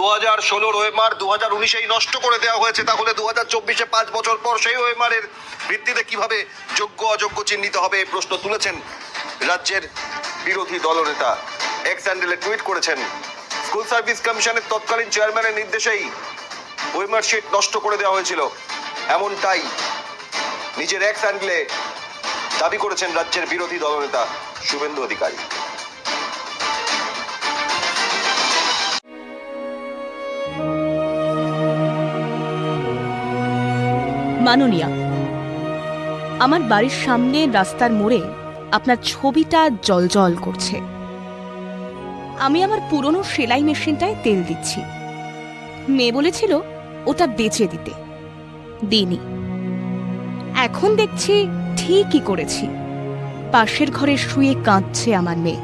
দু হাজার ষোলোর ওয়েমার দু হাজার উনিশেই নষ্ট করে দেওয়া হয়েছে। তাহলে দু হাজার চব্বিশে পাঁচ বছর পর সেই ওয়েমারের ভিত্তিতে কীভাবে যোগ্য অযোগ্য চিহ্নিত হবে এই প্রশ্ন তুলেছেন রাজ্যের বিরোধী দলনেতা। এক্স হ্যান্ডেলে টুইট করেছেন, স্কুল সার্ভিস কমিশনের তৎকালীন চেয়ারম্যানের নির্দেশেই ওয়েমার শিট নষ্ট করে দেওয়া হয়েছিল। এমনটাই নিজের এক্স হ্যান্ডেলে দাবি করেছেন রাজ্যের বিরোধী দলনেতা শুভেন্দু অধিকারী। মাননীয়া, আমার বাড়ির সামনে রাস্তার মোড়ে আপনার ছবিটা জলজল করছে। আমি আমার পুরনো সেলাই মেশিনটায় তেল দিচ্ছি। মেয়ে বলেছিল ওটা বেচে দিতে। দিইনি। এখন দেখছি ঠিকই করেছি। পাশের ঘরে শুয়ে কাঁদছে আমার মেয়ে।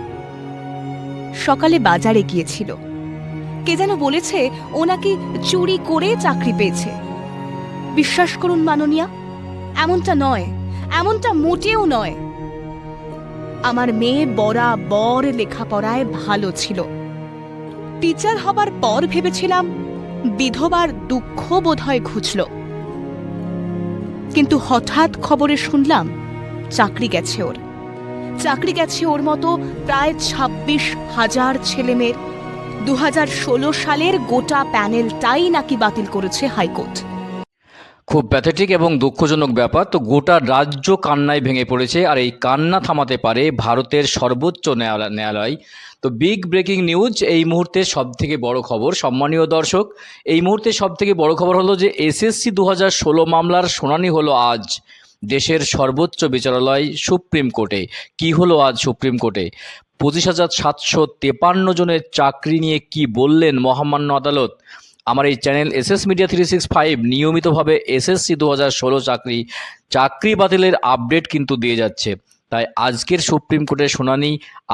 সকালে বাজারে গিয়েছিল। কে যেন বলেছে, ও নাকি চুরি করে চাকরি পেয়েছে। বিশ্বাস করুন মাননীয়া, এমনটা নয়, এমনটা মোটেও নয়। আমার মেয়ে বরাবর লেখাপড়ায় ভালো ছিল। টিচার হবার পর ভেবেছিলাম, বিধবার দুঃখ বোধহয় ঘুচল। কিন্তু হঠাৎ খবরে শুনলাম, চাকরি গেছে ওর। চাকরি গেছে ওর মতো প্রায় ছাব্বিশ হাজার ছেলেমেয়ের দু হাজার ষোলো সালের গোটা প্যানেলটাই নাকি বাতিল করেছে হাইকোর্ট। খুব প্যাথেটিক এবং দুঃখজনক ব্যাপার, তো গোটা রাজ্য কান্নায় ভেঙে পড়েছে, আর এই কান্না থামাতে পারে ভারতের সর্বোচ্চ ন্যায়ালয়। তো বিগ ব্রেকিং নিউজ, এই মুহূর্তে সব থেকে বড় খবর। সম্মানীয় দর্শক, এই মুহূর্তে সব থেকে বড় খবর হলো যে এসএসসি দু হাজার ষোলো মামলার শুনানি হলো আজ। দেশের সর্বোচ্চ বিচারালয় সুপ্রিম কোর্টে। কি হলো আজ সুপ্রিম কোর্টে? পঁচিশ হাজার সাতশো তেপান্ন জনের চাকরি নিয়ে কি বললেন মহামান্য আদালত? আমার এই channel S S media three six five নিয়মিতভাবে এসএসসি দু হাজার ষোলো চাকরি চাকরি বাতিলের আপডেট কিন্তু দিয়ে যাচ্ছে। তাই আজকের সুপ্রিম কোর্টের শুনানি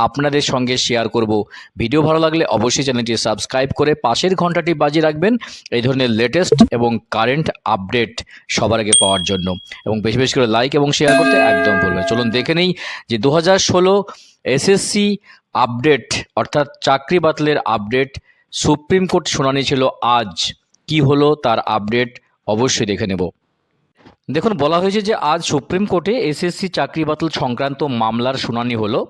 আপনাদের সঙ্গে শেয়ার করব। ভিডিও ভালো লাগলে অবশ্যই চ্যানেলটি সাবস্ক্রাইব করে পাশের ঘন্টাটি বাজিয়ে রাখবেন। এই ধরনের লেটেস্ট এবং কারেন্ট আপডেট সবার আগে পাওয়ার জন্য। এবং বেশি বেশি করে লাইক এবং শেয়ার করতে একদম ভুলবেন চলুন দেখে নেই যে দু হাজার ষোলো এসএসসি আপডেট অর্থাৎ চাকরি বাতিলের আপডেট সুপ্রিম কোর্ট শুনানি ছিল আজ। কি হলো তার আপডেট অবশ্যই দেখে নেব। দেখুন, বলা হয়েছে যে আজ সুপ্রিম কোর্টে এসএসসি চাকরি বাতিল সংক্রান্ত মামলার শুনানি হলো।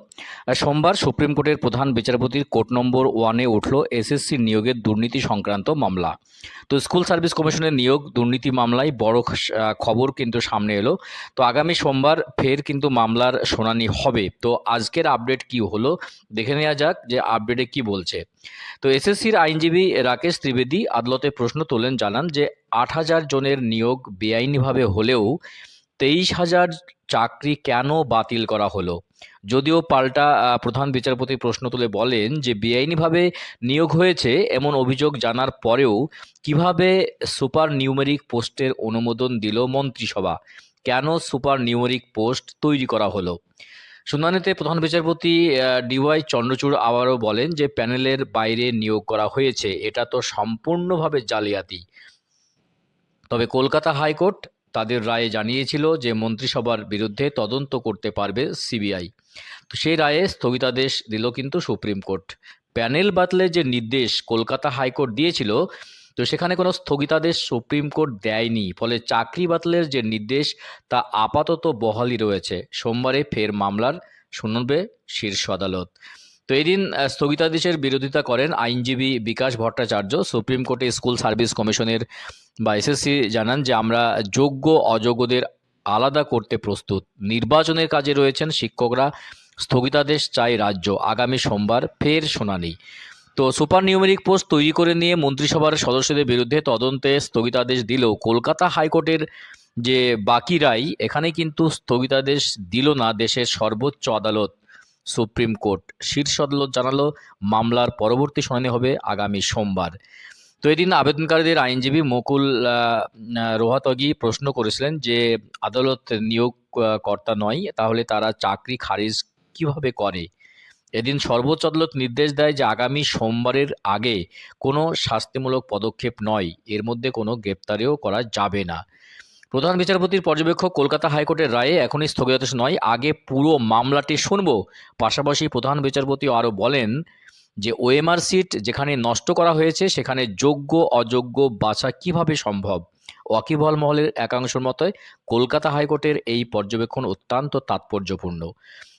সোমবার সুপ্রিম কোর্টের প্রধান বিচারপতির কোর্ট নম্বর ওয়ানে উঠল এসএসসি নিয়োগের দুর্নীতি সংক্রান্ত মামলা। তো স্কুল সার্ভিস কমিশনের নিয়োগ দুর্নীতি মামলায় বড় খবর কিন্তু সামনে এলো। তো আগামী সোমবার ফের কিন্তু মামলার শুনানি হবে। তো আজকের আপডেট কি হলো দেখে নেওয়া যাক যে আপডেটে কি বলছে। তো এসএসসির আইনজীবী রাকেশ ত্রিবেদী আদালতে প্রশ্ন তোলেন, জানান যে আট হাজার জনের নিয়োগ বেআইনিভাবে হলেও তেইশ হাজার চাকরি কেন বাতিল করা হলো? যদিও পাল্টা প্রধান বিচারপতি প্রশ্ন তুলে বলেন যে বেআইনিভাবে নিয়োগ হয়েছে এমন অভিযোগ জানার পরেও কীভাবে সুপার নিউমেরিক পোস্টের অনুমোদন দিল মন্ত্রিসভা? কেন সুপার নিউমেরিক পোস্ট তৈরি করা হলো? শুনানিতে প্রধান বিচারপতি ডিওয়াই চন্দ্রচূড় আবারও বলেন যে প্যানেলের বাইরে নিয়োগ করা হয়েছে, এটা তো সম্পূর্ণভাবে জালিয়াতি। তবে কলকাতা হাইকোর্ট তাদের রায়ে জানিয়েছিল যে মন্ত্রিসভার বিরুদ্ধে তদন্ত করতে পারবে সিবিআই। তো সেই রায়ে স্থগিতাদেশ দিল কিন্তু সুপ্রিম কোর্ট। প্যানেল বাতলের যে নির্দেশ কলকাতা হাইকোর্ট দিয়েছিল, তো সেখানে কোনো স্থগিতাদেশ সুপ্রিম কোর্ট দেয়নি। ফলে চাকরি বাতলের যে নির্দেশ, তা আপাতত বহালই রয়েছে। সোমবারে ফের মামলার শুনবে শীর্ষ আদালত। তো এদিন স্থগিতাদেশের বিরোধিতা করেন আইনজীবী বিকাশ ভট্টাচার্য। সুপ্রিম কোর্টে স্কুল সার্ভিস কমিশনের বা এসএসসি জানান যে আমরা যোগ্য অযোগ্যদের আলাদা করতে প্রস্তুত। নির্বাচনের কাজে রয়েছেন শিক্ষকরা। স্থগিতাদেশ চাই রাজ্য। আগামী সোমবার ফের শুনানি। তো সুপার নিউমেরিক পোস্ট তৈরি করে নিয়ে মন্ত্রিসভার সদস্যদের বিরুদ্ধে তদন্তে স্থগিতাদেশ দিলেও কলকাতা হাইকোর্টের যে বাকি রায়, এখানে কিন্তু স্থগিতাদেশ দিল না দেশের সর্বোচ্চ আদালত সুপ্রিম কোর্ট। শীর্ষ আদালত জানালো, মামলার পরবর্তী শুনানি হবে আগামী সোমবার। তো এদিন আবেদনকারীদের আইনজীবী মুকুল রোহাতগি প্রশ্ন করেছিলেন যে আদালত নিয়োগ কর্তা নয়, তাহলে তারা চাকরি খারিজ কীভাবে করে? এদিন সর্বোচ্চ আদালত নির্দেশ দেয় যে আগামী সোমবারের আগে কোনো শাস্তিমূলক পদক্ষেপ নয়, এর মধ্যে কোনো গ্রেপ্তারেও করা যাবে না। প্রধান বিচারপতির পর্যবেক্ষক কলকাতা হাইকোর্টের রায়ে এখনই স্থগিতাদেশ নয়, আগে পুরো মামলাটি শুনব। পাশাপাশি প্রধান বিচারপতি আরও বলেন যে ওএমআর সিট যেখানে নষ্ট করা হয়েছে, সেখানে যোগ্য, অযোগ্য বাছা কীভাবে সম্ভব? ওয়াকিবহল মহলের একাংশের মতে কলকাতা হাইকোর্টের এই পর্যবেক্ষণ অত্যন্ত তাৎপর্যপূর্ণ।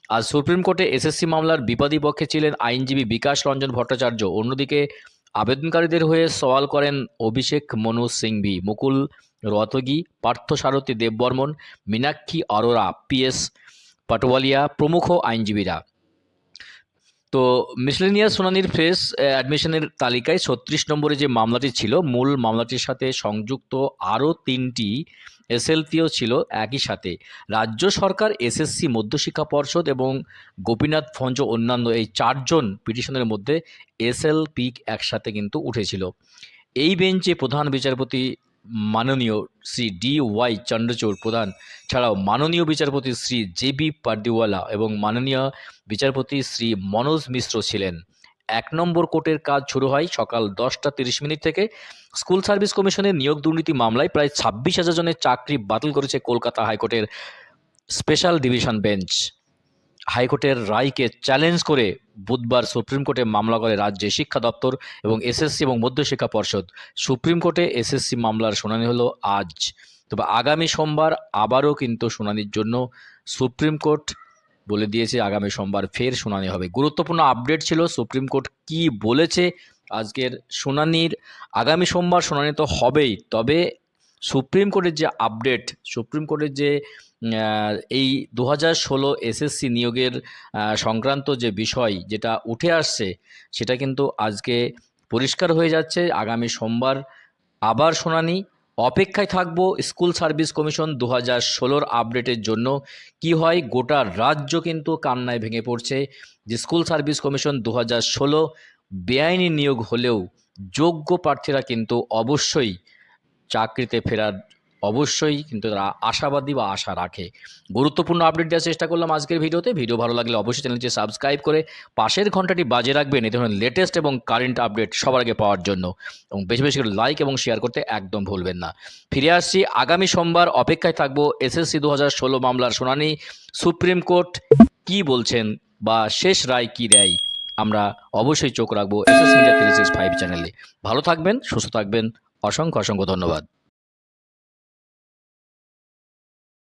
আজ সুপ্রিম কোর্টে এসএসসি মামলার বিবাদী পক্ষে ছিলেন আইনজীবী বিকাশ রঞ্জন ভট্টাচার্য। অন্যদিকে আবেদনকারীদের হয়ে সওয়াল করেন অভিষেক মনু সিংভি, মুকুল রতগি পার্থসারথী দেববর্মন, মীনাক্ষী অরোরা পিএস পাটোয়ালিয়া প্রমুখ আইনজীবীরা। তো মিসলেনিয়াস শুনানির ফ্রেস অ্যাডমিশনের তালিকায় ছত্রিশ নম্বরে যে মামলাটি ছিল, মূল মামলাটির সাথে সংযুক্ত আরও তিনটি এসএলপিও ছিল একই সাথে। রাজ্য সরকার, এসএসসি, মধ্যশিক্ষা পর্ষদ এবং গোপীনাথ ফঞ্জ অন্যান্য এই চারজন পিটিশনের মধ্যে এসএলপি একসাথে কিন্তু উঠেছিল। এই বেঞ্চে প্রধান বিচারপতি মাননীয় শ্রী ডি ওয়াই চন্দ্রচূড় প্রধান। ছাড়াও মাননীয় বিচারপতি শ্রী জে বি পার্দিওয়ালা এবং মাননীয় বিচারপতি শ্রী মনোজ মিশ্র ছিলেন। এক নম্বর কোর্টের কাজ শুরু হয় সকাল দশটা তিরিশ মিনিট থেকে। স্কুল সার্ভিস কমিশনের নিয়োগ দুর্নীতি মামলায় প্রায় ছাব্বিশ হাজার জনের চাকরি বাতিল করেছে কলকাতা হাইকোর্টের স্পেশাল ডিভিশন বেঞ্চ। হাইকোর্টের রায়কে চ্যালেঞ্জ করে বুধবার সুপ্রিম কোর্টে মামলা করে রাজ্যের শিক্ষা দপ্তর এবং এসএসসি এবং মধ্যশিক্ষা পর্ষদ। সুপ্রিম কোর্টে এসএসসি মামলার শুনানি হলো আজ। তবে আগামী সোমবার আবারও কিন্তু শুনানির জন্য সুপ্রিম কোর্ট বলে দিয়েছে, আগামী সোমবার ফের শুনানি হবে। গুরুত্বপূর্ণ আপডেট ছিল সুপ্রিম কোর্ট কি বলেছে আজকের শুনানির। আগামী সোমবার শুনানি তো হবেই, তবে সুপ্রিম কোর্টের যে আপডেট, সুপ্রিম কোর্টের যে এই দু হাজার ষোলো এসএসসি নিয়োগের সংক্রান্ত যে বিষয় যেটা উঠে আসছে, সেটা কিন্তু আজকে পরিষ্কার হয়ে যাচ্ছে। আগামী সোমবার আবার শুনানি। অপেক্ষায় থাকব স্কুল সার্ভিস কমিশন দু হাজার ষোলোর আপডেটের জন্য। কি হয়? গোটা রাজ্য কিন্তু কান্নায় ভেঙে পড়ছে। যে স্কুল সার্ভিস কমিশন দু হাজার ষোলো বেআইনি নিয়োগ হলেও যোগ্য প্রার্থীরা কিন্তু অবশ্যই চাকরিতে ফেরার অবশ্যই কিন্তু তারা আশাবাদী বা আশা রাখে। গুরুত্বপূর্ণ আপডেট দেওয়ার চেষ্টা করলাম আজকের ভিডিওতে। ভিডিও ভালো লাগলে অবশ্যই চ্যানেলটি সাবস্ক্রাইব করে পাশের ঘন্টাটি বাজে রাখবেন। এই ধরনের লেটেস্ট এবং কারেন্ট আপডেট সবার আগে পাওয়ার জন্য। এবং বেশি বেশি করে লাইক এবং শেয়ার করতে একদম ভুলবেন না। ফিরে আসছি আগামী সোমবার। অপেক্ষায় থাকব এসএসসি দু হাজার ষোলো মামলার শুনানি। সুপ্রিম কোর্ট কি বলছেন বা শেষ রায় কি দেয়? আমরা অবশ্যই চোখ রাখব SS media three six five চ্যানেলে ভালো থাকবেন, সুস্থ থাকবেন। অসংখ্য অসংখ্য ধন্যবাদ।